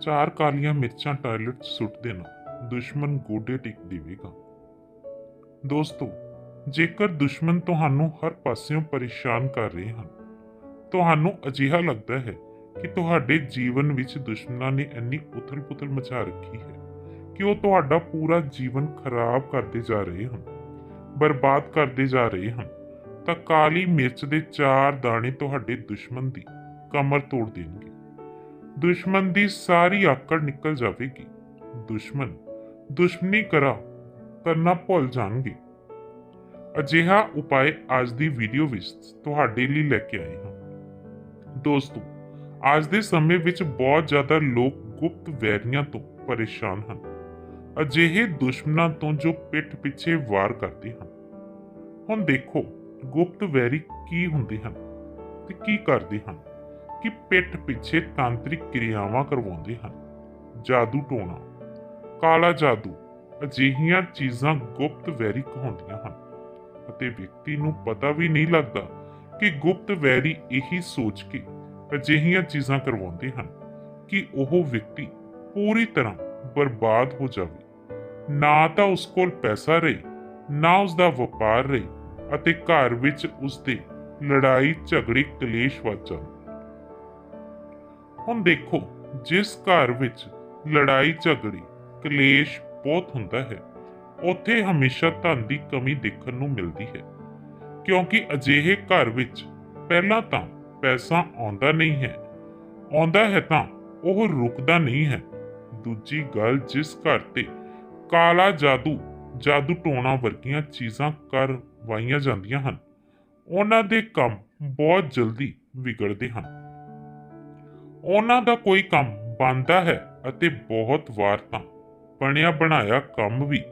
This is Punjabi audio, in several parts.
ਚਾਰ ਕਾਲੀਆਂ ਮਿਰਚਾਂ ਟਾਇਲਟ 'ਚ ਸੁੱਟ ਦੇਣਾ ਦੁਸ਼ਮਣ ਗੋਡੇ ਟਿਕ ਦੇਵੇਗਾ ਦੋਸਤੋ, ਜੇਕਰ ਦੁਸ਼ਮਣ ਤੁਹਾਨੂੰ ਹਰ ਪਾਸਿਓਂ ਪਰੇਸ਼ਾਨ ਕਰ ਰਹੇ ਹਨ, ਤੁਹਾਨੂੰ ਅਜਿਹਾ ਲੱਗਦਾ ਹੈ ਕਿ ਤੁਹਾਡੇ ਜੀਵਨ ਵਿੱਚ ਦੁਸ਼ਮਣਾਂ ਨੇ ਇੰਨੀ ਉਥਲ-ਪੁਥਲ ਮਚਾ ਰੱਖੀ ਹੈ ਕਿ ਉਹ ਤੁਹਾਡਾ ਪੂਰਾ ਜੀਵਨ ਖਰਾਬ ਕਰਦੇ ਜਾ ਰਹੇ ਹਨ, ਬਰਬਾਦ ਕਰਦੇ ਜਾ ਰਹੇ ਹਨ, ਤਾਂ ਕਾਲੀ ਮਿਰਚ ਦੇ ਚਾਰ ਦਾਣੇ ਤੁਹਾਡੇ ਦੁਸ਼ਮਣ ਦੀ ਕਮਰ ਤੋੜ ਦੇਣਗੇ। ਦੁਸ਼ਮਣ ਦੀ ਸਾਰੀ ਆਕੜ ਨਿਕਲ ਜਾਵੇਗੀ। ਦੁਸ਼ਮਣ ਦੁਸ਼ਮਣੀ ਕਰਾ, ਕਰਨਾ ਭੁੱਲ ਜਾਣਗੇ। ਅਜਿਹਾ ਉਪਾਅ ਅੱਜ ਦੀ ਵੀਡੀਓ ਵਿੱਚ ਤੁਹਾਡੇ ਲਈ ਲੈ ਕੇ ਆਏ ਹਾਂ। ਦੋਸਤੋ, ਅੱਜ ਦੇ ਸਮੇਂ ਵਿੱਚ ਬਹੁਤ ਜ਼ਿਆਦਾ ਲੋਕ ਗੁਪਤ ਵੈਰੀਆਂ ਤੋਂ ਪਰੇਸ਼ਾਨ ਹਨ। ਅਜਿਹੇ ਦੁਸ਼ਮਣਾਂ ਤੋਂ ਜੋ ਪਿੱਠ ਪਿੱਛੇ ਵਾਰ ਕਰਦੇ ਹਨ। ਹੁਣ ਦੇਖੋ, ਗੁਪਤ ਵੈਰੀ ਕੀ ਹੁੰਦੇ ਹਨ ਤੇ ਕੀ ਕਰਦੇ ਹਨ। ਕਿ ਪਿੱਠ ਪਿੱਛੇ ਤਾਂਤਰਿਕ ਕਿਰਿਆਵਾਂ ਕਰਵਾਉਂਦੇ ਹਨ। ਜਾਦੂ ਟੋਣਾ ਕਾਲਾ ਜਾਦੂ ਅਜਿਹੀਆਂ ਚੀਜ਼ਾਂ ਗੁਪਤ ਵੈਰੀ ਕਹਾਉਂਦੀਆਂ ਹਨ ਅਤੇ ਵਿਅਕਤੀ ਨੂੰ ਪਤਾ ਵੀ ਨਹੀਂ ਲੱਗਦਾ ਕਿ ਗੁਪਤ ਵੈਰੀ ਇਹੀ ਸੋਚ ਕੇ ਅਜਿਹੀਆਂ ਚੀਜ਼ਾਂ ਕਰਵਾਉਂਦੇ ਹਨ ਕਿ ਉਹ ਵਿਅਕਤੀ ਪੂਰੀ ਤਰ੍ਹਾਂ ਬਰਬਾਦ ਹੋ ਜਾਵੇ। ਨਾ ਤਾਂ ਉਸ ਕੋਲ ਪੈਸਾ ਰਹੇ, ਨਾ ਉਸ ਦਾ ਵਪਾਰ ਰਹੇ ਅਤੇ ਘਰ ਵਿੱਚ ਉਸ ਦੇ ਲੜਾਈ ਝਗੜੇ ਕਲੇਸ਼ ਵੱਧ ਜਾਣ। ਹੁਣ ਦੇਖੋ, ਜਿਸ ਘਰ ਵਿੱਚ ਲੜਾਈ ਝਗੜੇ, ਕਲੇਸ਼ ਬਹੁਤ ਹੁੰਦਾ ਹੈ, ਉੱਥੇ ਹਮੇਸ਼ਾ ਧਨ ਦੀ ਕਮੀ ਦੇਖਣ ਨੂੰ ਮਿਲਦੀ ਹੈ। ਕਿਉਂਕਿ ਅਜਿਹੇ ਘਰ ਵਿੱਚ ਪਹਿਲਾਂ ਤਾਂ ਪੈਸਾ ਆਉਂਦਾ ਨਹੀਂ ਹੈ। ਆਉਂਦਾ ਹੈ ਤਾਂ ਉਹ ਰੁਕਦਾ ਨਹੀਂ ਹੈ। ਦੂਜੀ ਗੱਲ, ਜਿਸ ਘਰ ਤੇ ਕਾਲਾ ਜਾਦੂ ਜਾਦੂ ਟੋਣਾ ਵਰਗੀਆਂ ਚੀਜ਼ਾਂ ਕਰਵਾਈਆਂ ਜਾਂਦੀਆਂ ਹਨ, ਉਹਨਾਂ ਦੇ ਕੰਮ ਬਹੁਤ ਜਲਦੀ ਵਿਗੜਦੇ ਹਨ। ਉਹਨਾਂ ਦਾ ਕੋਈ ਕੰਮ ਬਣਦਾ ਹੈ ਅਤੇ ਬਹੁਤ ਵਾਰ ਤਾਂ ਬਣਿਆ ਬਣਾਇਆ ਕੰਮ ਵੀ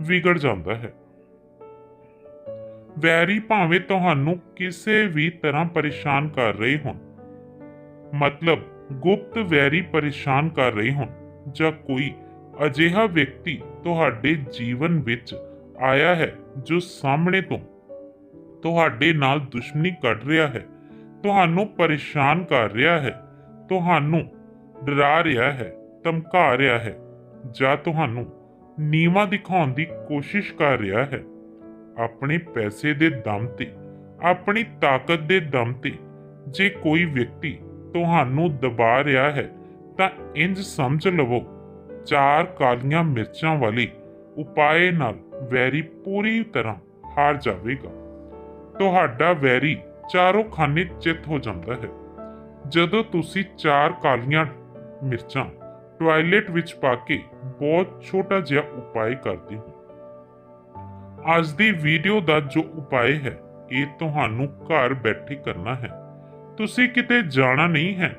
ਵਿਗੜ ਜਾਂਦਾ ਹੈ। ਵੈਰੀ ਭਾਵੇਂ ਤੁਹਾਨੂੰ ਕਿਸੇ ਵੀ ਤਰ੍ਹਾਂ ਪਰੇਸ਼ਾਨ ਕਰ ਰਹੇ ਹੋਣ, ਮਤਲਬ ਗੁਪਤ ਵੈਰੀ ਪਰੇਸ਼ਾਨ ਕਰ ਰਹੇ ਹੋਣ, ਜਾਂ ਕੋਈ ਅਜਿਹਾ ਵਿਅਕਤੀ ਤੁਹਾਡੇ ਜੀਵਨ ਵਿੱਚ ਆਇਆ ਹੈ ਜੋ ਸਾਹਮਣੇ ਤੋਂ ਤੁਹਾਡੇ ਨਾਲ ਦੁਸ਼ਮਣੀ ਕੱਢ ਰਿਹਾ ਹੈ, ਤੁਹਾਨੂੰ ਪਰੇਸ਼ਾਨ ਕਰ ਰਿਹਾ ਹੈ ਤੁਹਾਨੂੰ ਡਰਾ ਰਿਹਾ ਹੈ, ਧਮਕਾ ਰਿਹਾ ਹੈ ਜਾਂ ਤੁਹਾਨੂੰ ਨੀਵਾ ਦਿਖਾਉਣ ਦੀ ਕੋਸ਼ਿਸ਼ ਕਰ ਰਿਹਾ ਹੈ, ਆਪਣੇ ਪੈਸੇ ਦੇ ਦਮ ਤੇ, ਆਪਣੀ ਤਾਕਤ ਦੇ ਦਮ ਤੇ ਜੇ ਕੋਈ ਵਿਅਕਤੀ ਤੁਹਾਨੂੰ ਦਬਾ ਰਿਹਾ ਹੈ, ਤਾਂ ਇੰਜ ਸਮਝ ਲਵੋ, ਚਾਰ ਕਾਲੀਆਂ ਮਿਰਚਾਂ ਵਾਲੀ ਉਪਾਏ ਨਾਲ ਵੈਰੀ ਪੂਰੀ ਤਰ੍ਹਾਂ ਹਾਰ ਜਾਵੇਗਾ। ਤੁਹਾਡਾ ਵੈਰੀ ਚਾਰੋਂ ਖਾਨੇ ਚਿੱਤ ਹੋ ਜਾਂਦਾ ਹੈ। ਜਦੋਂ ਤੁਸੀਂ ਚਾਰ ਕਾਲੀਆਂ ਮਿਰਚਾਂ ਟਾਇਲਟ ਵਿੱਚ ਪਾ ਕੇ ਬਹੁਤ ਛੋਟਾ ਜਿਹਾ ਉਪਾਅ ਕਰਦੇ ਹੋ। ਅੱਜ ਦੀ ਵੀਡੀਓ ਦਾ ਜੋ ਉਪਾਅ ਹੈ, ਇਹ ਤੁਹਾਨੂੰ ਘਰ ਬੈਠੇ ਕਰਨਾ ਹੈ। ਤੁਸੀਂ ਕਿਤੇ ਜਾਣਾ ਨਹੀਂ ਹੈ।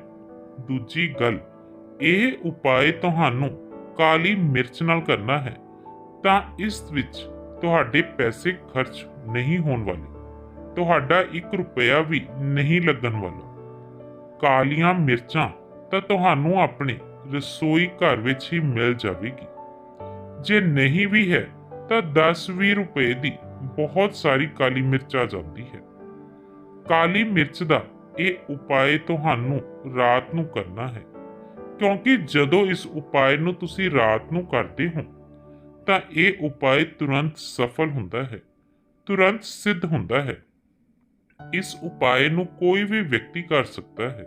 ਦੂਜੀ ਗੱਲ, ਇਹ ਉਪਾਅ ਤੁਹਾਨੂੰ ਕਾਲੀ ਮਿਰਚ ਨਾਲ ਕਰਨਾ ਹੈ, ਤਾਂ ਇਸ ਵਿੱਚ ਤੁਹਾਡੇ ਪੈਸੇ ਖਰਚ ਨਹੀਂ ਹੋਣ ਵਾਲੇ। ਤੁਹਾਡਾ 1 ਰੁਪਿਆ ਵੀ ਨਹੀਂ ਲੱਗਣ ਵਾਲਾ। ਕਾਲੀਆਂ ਮਿਰਚਾਂ ਤਾਂ ਤੁਹਾਨੂੰ ਆਪਣੇ ਰਸੋਈ ਘਰ ਵਿੱਚ ਹੀ ਮਿਲ ਜਾਵੇਗੀ। ਜੇ ਨਹੀਂ ਵੀ ਹੈ ਤਾਂ 10-20 ਰੁਪਏ ਦੀ ਬਹੁਤ ਸਾਰੀ ਕਾਲੀ ਮਿਰਚ ਆ ਜਾਂਦੀ ਹੈ। ਕਾਲੀ ਮਿਰਚ ਦਾ ਇਹ ਉਪਾਅ ਤੁਹਾਨੂੰ ਰਾਤ ਨੂੰ ਕਰਨਾ ਹੈ। ਕਿਉਂਕਿ ਜਦੋਂ ਇਸ ਉਪਾਏ ਨੂੰ ਤੁਸੀਂ ਰਾਤ ਨੂੰ ਕਰਦੇ ਹੋ, ਤਾਂ ਇਹ ਉਪਾਅ ਤੁਰੰਤ ਸਫਲ ਹੁੰਦਾ ਹੈ, ਤੁਰੰਤ ਸਿੱਧ ਹੁੰਦਾ ਹੈ। ਇਸ ਉਪਾਏ ਨੂੰ ਕੋਈ ਵੀ ਵਿਅਕਤੀ ਕਰ ਸਕਦਾ ਹੈ।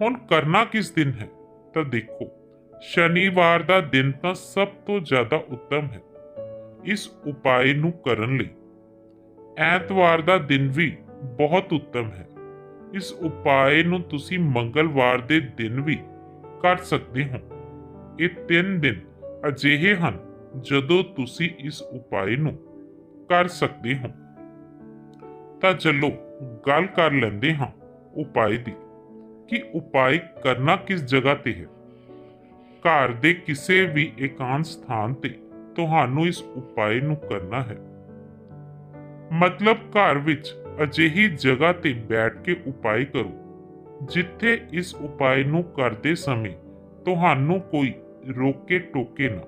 ਹੁਣ ਕਰਨਾ ਕਿਸ ਦਿਨ ਹੈ? ਤਾਂ ਦੇਖੋ, ਸ਼ਨੀਵਾਰ ਦਾ ਦਿਨ ਤਾਂ ਸਭ ਤੋਂ ਜ਼ਿਆਦਾ ਉੱਤਮ ਹੈ। ਇਸ ਉਪਾਅ ਨੂੰ ਕਰਨ ਲਈ ਐਤਵਾਰ ਦਾ ਦਿਨ ਵੀ ਬਹੁਤ ਉੱਤਮ ਹੈ। ਇਸ ਉਪਾਏ ਨੂੰ ਤੁਸੀਂ ਮੰਗਲਵਾਰ ਦੇ ਦਿਨ ਵੀ ਕਰ ਸਕਦੇ ਹੋ। ਇਹ ਤਿੰਨ ਦਿਨ ਅਜਿਹੇ ਹਨ ਜਦੋਂ ਤੁਸੀਂ ਇਸ ਉਪਾਏ ਨੂੰ ਕਰ ਸਕਦੇ ਹੋ। ਤਾਂ ਚਲੋ, ਗੱਲ ਕਰ ਲੈਂਦੇ ਹਾਂ ਉਪਾਅ ਦੀ। ਕਿ ਉਪਾਅ ਕਰਨਾ ਕਿਸ ਜਗ੍ਹਾ ਤੇ ਹੈ? ਘਰ ਦੇ ਕਿਸੇ ਵੀ ਇਕਾਂਤ ਸਥਾਨ ਤੇ ਤੁਹਾਨੂੰ ਇਸ ਉਪਾਅ ਨੂੰ ਕਰਨਾ ਹੈ। ਮਤਲਬ ਘਰ ਵਿੱਚ ਅਜਿਹੀ ਜਗ੍ਹਾ ਤੇ ਬੈਠ ਕੇ ਉਪਾਅ ਕਰੋ, ਜਿੱਥੇ ਇਸ ਉਪਾਏ ਨੂੰ ਕਰਦੇ ਸਮੇਂ ਤੁਹਾਨੂੰ ਕੋਈ ਰੋਕੇ ਟੋਕੇ ਨਾ।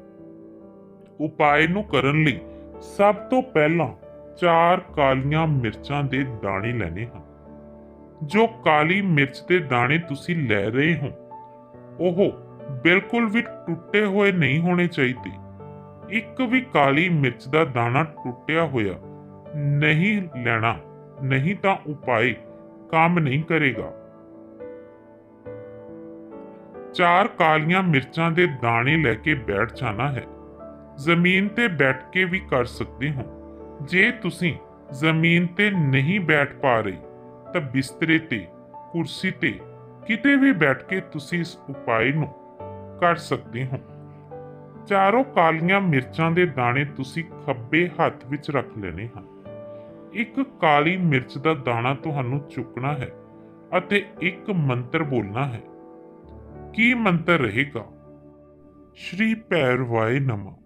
ਉਪਾਏ ਨੂੰ ਕਰਨ ਲਈ ਸਭ ਤੋਂ ਪਹਿਲਾਂ ਚਾਰ ਕਾਲੀਆਂ ਮਿਰਚਾਂ ਦੇ ਦਾਣੇ ਲੈਣੇ ਹਨ। ਜੋ ਕਾਲੀ ਮਿਰਚ ਦੇ ਦਾਣੇ ਤੁਸੀਂ ਲੈ ਰਹੇ ਹੋ, ਉਹ ਬਿਲਕੁਲ ਵੀ ਟੁੱਟੇ ਹੋਏ ਨਹੀਂ ਹੋਣੇ ਚਾਹੀਦੇ। ਇੱਕ ਵੀ ਕਾਲੀ ਮਿਰਚ ਦਾ ਦਾਣਾ ਟੁੱਟਿਆ ਹੋਇਆ ਨਹੀਂ ਲੈਣਾ, ਨਹੀਂ ਤਾਂ ਉਪਾਏ ਕੰਮ ਨਹੀਂ ਕਰੇਗਾ। ਚਾਰ ਕਾਲੀਆਂ ਮਿਰਚਾਂ ਦੇ ਦਾਣੇ ਲੈ ਕੇ ਬੈਠ ਜਾਣਾ ਹੈ। ਜ਼ਮੀਨ ਤੇ ਬੈਠ ਕੇ ਵੀ ਕਰ ਸਕਦੇ ਹੋ। ਜੇ ਤੁਸੀਂ ਜ਼ਮੀਨ ਤੇ ਨਹੀਂ ਬੈਠ ਪਾ ਰਹੇ, ਤਾਂ ਬਿਸਤਰੇ ਤੇ, ਕੁਰਸੀ ਤੇ ਕਿਤੇ ਵੀ ਬੈਠ ਕੇ ਤੁਸੀਂ ਇਸ ਉਪਾਏ ਨੂੰ ਕਰ ਸਕਦੇ ਹੋ। ਚਾਰੋਂ ਕਾਲੀਆਂ ਮਿਰਚਾਂ ਦੇ ਦਾਣੇ ਤੁਸੀਂ ਖੱਬੇ ਹੱਥ ਵਿੱਚ ਰੱਖ ਲੈਣੇ ਹਨ। ਇੱਕ ਕਾਲੀ ਮਿਰਚ ਦਾ ਦਾਣਾ ਤੁਹਾਨੂੰ ਚੁੱਕਣਾ ਹੈ ਅਤੇ ਇੱਕ ਮੰਤਰ ਬੋਲਣਾ ਹੈ। ਕੀ ਮੰਤਰ ਰਹੇਗਾ? ਸ਼੍ਰੀ ਭੈਰਵਾਏ ਨਮਾ।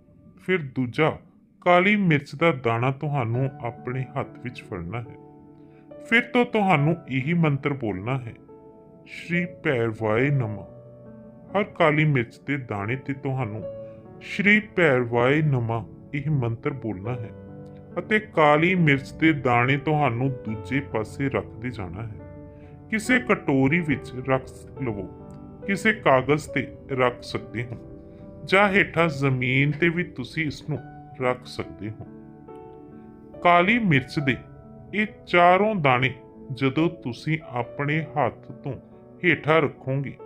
ਫਿਰ ਦੂਜਾ ਕਾਲੀ ਮਿਰਚ ਦਾ ਦਾਣਾ ਤੁਹਾਨੂੰ ਆਪਣੇ ਹੱਥ ਵਿੱਚ ਫੜਨਾ ਹੈ। ਫਿਰ ਤੋਂ ਤੁਹਾਨੂੰ ਇਹੀ ਮੰਤਰ ਬੋਲਣਾ ਹੈ, ਸ਼੍ਰੀ ਭੈਰਵਾਏ ਨਮਾ। ਹਰ ਕਾਲੀ ਮਿਰਚ ਦੇ ਦਾਣੇ ਤੇ ਤੁਹਾਨੂੰ ਸ਼੍ਰੀ ਭੈਰਵਾਏ ਨਮਾ ਇਹ ਮੰਤਰ ਬੋਲਣਾ ਹੈ ਅਤੇ ਕਾਲੀ ਮਿਰਚ ਦੇ ਦਾਣੇ ਤੁਹਾਨੂੰ ਦੂਜੇ ਪਾਸੇ ਰੱਖਦੇ ਜਾਣਾ ਹੈ। ਕਿਸੇ ਕਟੋਰੀ ਵਿੱਚ ਰੱਖ ਲਵੋ, ਕਿਸੇ ਕਾਗਜ਼ ਤੇ ਰੱਖ ਸਕਦੇ ਹੋ, ਜਾਂ ਹੇਠਾਂ ਜ਼ਮੀਨ ਤੇ ਵੀ ਤੁਸੀਂ ਇਸ ਨੂੰ ਰੱਖ ਸਕਦੇ ਹੋ। ਕਾਲੀ ਮਿਰਚ ਦੇ ਇਹ ਚਾਰੋਂ ਦਾਣੇ ਜਦੋਂ ਤੁਸੀਂ ਆਪਣੇ ਹੱਥ ਤੋਂ ਹੇਠਾਂ ਰੱਖੋਗੇ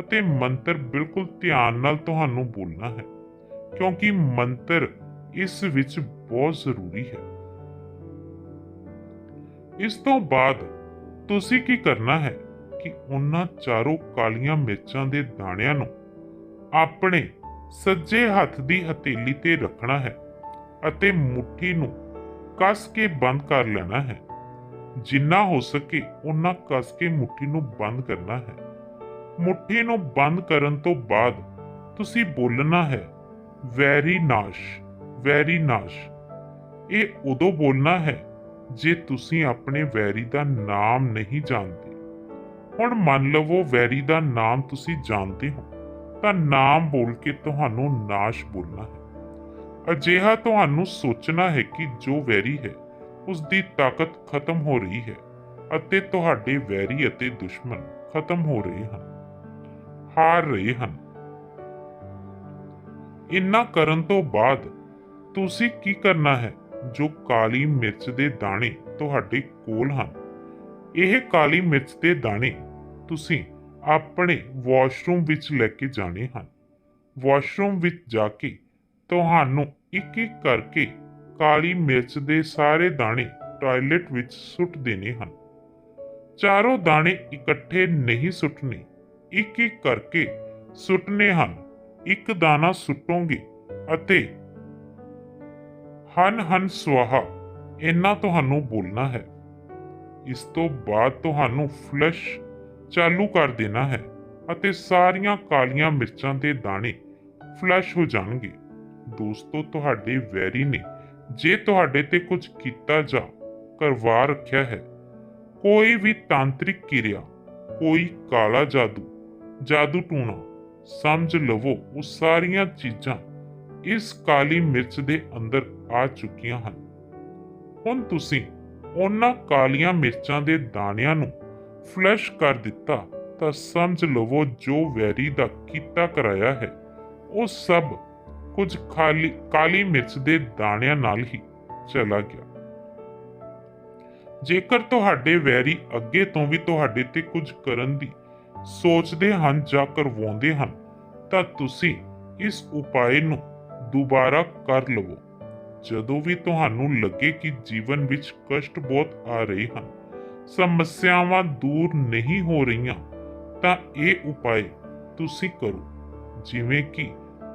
ਅਤੇ ਮੰਤਰ ਬਿਲਕੁਲ ਧਿਆਨ ਨਾਲ ਤੁਹਾਨੂੰ ਬੋਲਣਾ ਹੈ, ਕਿਉਂਕਿ ਮੰਤਰ ਇਸ ਵਿੱਚ ਬਹੁਤ ਜ਼ਰੂਰੀ ਹੈ। ਇਸ ਤੋਂ ਬਾਅਦ ਤੁਸੀਂ ਕੀ ਕਰਨਾ ਹੈ ਕਿ ਉਹਨਾਂ ਚਾਰੋਂ ਕਾਲੀਆਂ ਮਿਰਚਾਂ ਦੇ ਦਾਣਿਆਂ ਨੂੰ ਆਪਣੇ ਸੱਜੇ ਹੱਥ ਦੀ ਹਥੇਲੀ ਤੇ ਰੱਖਣਾ ਹੈ। ਅਤੇ ਮੁਠੀ ਨੂੰ ਕੱਸ ਕੇ ਬੰਦ ਕਰ ਲੈਣਾ ਹੈ। ਜਿੰਨਾ ਹੋ ਸਕੇ ਉਹਨਾਂ ਕੱਸ ਕੇ ਮੁੱਠੀ ਨੂੰ ਬੰਦ ਕਰਨਾ ਹੈ। ਮੁੱਠੀ ਨੂੰ ਬੰਦ ਕਰਨ ਤੋਂ ਬਾਅਦ ਤੁਸੀਂ ਬੋਲਣਾ ਹੈ, ਵੈਰੀ ਨਾਸ਼ ਵੈਰੀ ਨਾਸ਼। ਇਹ ਉਦੋਂ ਬੋਲਣਾ ਹੈ ਜੇ ਤੁਸੀਂ ਆਪਣੇ ਵੈਰੀ ਦਾ ਨਾਮ ਨਹੀਂ ਜਾਣਦੇ। ਹੁਣ ਮੰਨ ਲਵੋ ਵੈਰੀ ਦਾ ਨਾਮ ਤੁਸੀਂ ਜਾਣਦੇ ਹੋ, ਤਾਂ ਨਾਮ ਬੋਲ ਕੇ ਤੁਹਾਨੂੰ ਨਾਸ਼ ਬੋਲਣਾ ਹੈ। ਅਜਿਹਾ ਤੁਹਾਨੂੰ ਸੋਚਣਾ ਹੈ ਕਿ ਜੋ ਵੈਰੀ ਹੈ ਉਸ ਦੀ ਤਾਕਤ ਖਤਮ ਹੋ ਰਹੀ ਹੈ ਅਤੇ ਤੁਹਾਡੇ ਵੈਰੀ ਅਤੇ ਦੁਸ਼ਮਣ ਖਤਮ ਹੋ ਰਹੇ ਹਨ, ਹਾਰ ਰਹੇ ਹਨ। ਇੰਨਾ ਕਰਨ ਤੋਂ ਬਾਅਦ ਤੁਸੀਂ ਕੀ ਕਰਨਾ ਹੈ, ਜੋ ਕਾਲੀ ਮਿਰਚ ਦੇ ਦਾਣੇ ਤੁਹਾਡੇ ਕੋਲ ਹਨ? ਇਹ ਕਾਲੀ ਮਿਰਚ ਦੇ ਦਾਣੇ ਤੁਸੀਂ ਆਪਣੇ ਵਾਸ਼ਰੂਮ ਵਿੱਚ ਲੈ ਕੇ ਜਾਣੇ ਹਨ। ਵਾਸ਼ਰੂਮ ਵਿੱਚ ਜਾ ਕੇ ਤੁਹਾਨੂੰ ਇੱਕ ਇੱਕ ਕਰਕੇ ਕਾਲੀ ਮਿਰਚ ਦੇ ਸਾਰੇ ਦਾਣੇ ਟਾਇਲਟ ਵਿੱਚ ਸੁੱਟ ਦੇਣੇ ਹਨ। ਚਾਰੋਂ ਦਾਣੇ ਇਕੱਠੇ ਨਹੀਂ ਸੁੱਟਣੇ ਇੱਕ ਇੱਕ ਕਰਕੇ ਸੁੱਟਣੇ ਹਨ। ਇੱਕ ਦਾਣਾ ਸੁੱਟੋਗੇ ਅਤੇ ਹਨ ਹਨ ਸਵਾਹਾ ਇੰਨਾ ਤੁਹਾਨੂੰ ਬੋਲਣਾ ਹੈ। ਇਸ ਤੋਂ ਬਾਅਦ ਤੁਹਾਨੂੰ ਫਲਸ਼ ਚਾਲੂ ਕਰ ਦੇਣਾ ਹੈ ਅਤੇ ਸਾਰੀਆਂ ਕਾਲੀਆਂ ਮਿਰਚਾਂ ਦੇ ਦਾਣੇ ਫਲਸ਼ ਹੋ ਜਾਣਗੇ। ਦੋਸਤੋ, ਤੁਹਾਡੇ ਵੈਰੀ ਨੇ ਜੇ ਤੁਹਾਡੇ ਤੇ ਕੁਝ ਕੀਤਾ ਜਾਂ ਕਰਵਾ ਰੱਖਿਆ ਹੈ, ਕੋਈ ਵੀ ਤਾਂਤਰਿਕ ਕਿਰਿਆ, ਕੋਈ ਕਾਲਾ ਜਾਦੂ ਜਾਦੂ ਟੂਣਾ, ਸਮਝ ਲਵੋ, ਉਹ ਸਾਰੀਆਂ ਚੀਜ਼ਾਂ ਇਸ ਕਾਲੀ ਮਿਰਚ ਦੇ ਅੰਦਰ ਆ ਚੁੱਕੀਆਂ ਹਨ। ਹੁਣ ਤੁਸੀਂ ਉਹਨਾਂ ਕਾਲੀਆਂ ਮਿਰਚਾਂ ਦੇ ਦਾਣਿਆਂ ਨੂੰ ਫਲੈਸ਼ ਕਰ ਦਿੱਤਾ ਤਾਂ ਸਮਝ ਲਵੋ, ਜੋ ਵੈਰੀ ਦਾ ਕੀਤਾ ਕਰਾਇਆ ਹੈ, ਉਹ ਸਭ ਕੁਝ ਖਾਲੀ, ਕਾਲੀ ਮਿਰਚ ਦੇ ਦਾਣਿਆਂ ਨਾਲ ਹੀ ਚਲਾ ਗਿਆ। ਜੇਕਰ ਤੁਹਾਡੇ ਵੈਰੀ ਅੱਗੇ ਤੋਂ ਵੀ ਤੁਹਾਡੇ ਤੇ ਕੁਝ ਕਰਨ ਦੀ ਸੋਚਦੇ ਹਨ ਜਾਂ ਕਰਵਾਉਂਦੇ ਹਨ, ਤਾਂ ਤੁਸੀਂ ਇਸ ਉਪਾਏ ਨੂੰ ਦੁਬਾਰਾ ਕਰ ਲਵੋ। ਜਦੋਂ ਵੀ ਤੁਹਾਨੂੰ ਲੱਗੇ ਕਿ ਜੀਵਨ ਵਿੱਚ ਕਸ਼ਟ ਬਹੁਤ ਆ ਰਹੇ ਹਨ, ਸਮੱਸਿਆਵਾਂ ਦੂਰ ਨਹੀਂ ਹੋ ਰਹੀਆਂ, ਤਾਂ ਇਹ ਉਪਾਏ ਤੁਸੀਂ ਕਰੋ। ਜਿਵੇਂ ਕਿ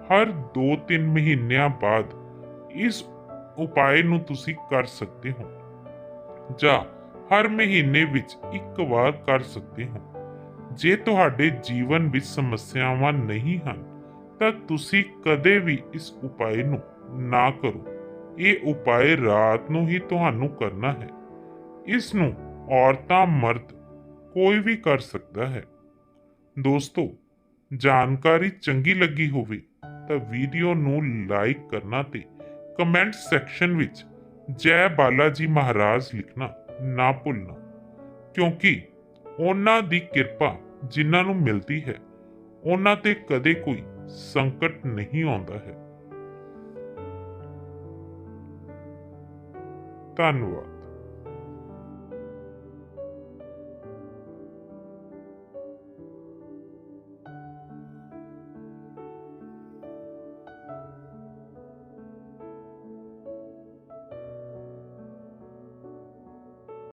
ਹਰ 2-3 ਮਹੀਨਿਆਂ ਬਾਅਦ ਇਸ ਉਪਾਏ ਨੂੰ ਤੁਸੀਂ ਕਰ ਸਕਦੇ ਹੋ। ਜਾਂ ਹਰ ਮਹੀਨੇ ਵਿੱਚ ਇੱਕ ਵਾਰ ਕਰ ਸਕਦੇ ਹੋ। ਜੇ ਤੁਹਾਡੇ ਜੀਵਨ ਵਿੱਚ ਸਮੱਸਿਆਵਾਂ ਨਹੀਂ ਹਨ, ਤਾਂ ਤੁਸੀਂ ਕਦੇ ਵੀ ਇਸ ਉਪਾਏ ਨੂੰ ਨਾ ਕਰੋ। ਇਹ ਉਪਾਏ ਰਾਤ ਨੂੰ ਹੀ ਤੁਹਾਨੂੰ ਕਰਨਾ ਹੈ। ਇਸ ਨੂੰ ਔਰਤਾਂ ਮਰਦ ਕੋਈ ਵੀ ਕਰ ਸਕਦਾ ਹੈ। ਦੋਸਤੋ, ਜਾਣਕਾਰੀ ਚੰਗੀ ਲੱਗੀ ਹੋਵੇ ਤਾਂ ਵੀਡੀਓ ਨੂੰ ਲਾਈਕ ਕਰਨਾ ਤੇ ਕਮੈਂਟ ਸੈਕਸ਼ਨ ਵਿੱਚ ਜੈ ਬਾਲਾਜੀ ਮਹਾਰਾਜ ਲਿਖਣਾ ਨਾ ਭੁੱਲਣਾ। ਕਿਉਂਕਿ ਉਹਨਾਂ ਦੀ ਕਿਰਪਾ ਜਿਨ੍ਹਾਂ ਨੂੰ ਮਿਲਦੀ ਹੈ, ਉਹਨਾਂ ਤੇ ਕਦੇ ਕੋਈ ਸੰਕਟ ਨਹੀਂ ਆਉਂਦਾ ਹੈ। ਧੰਨਵਾਦ।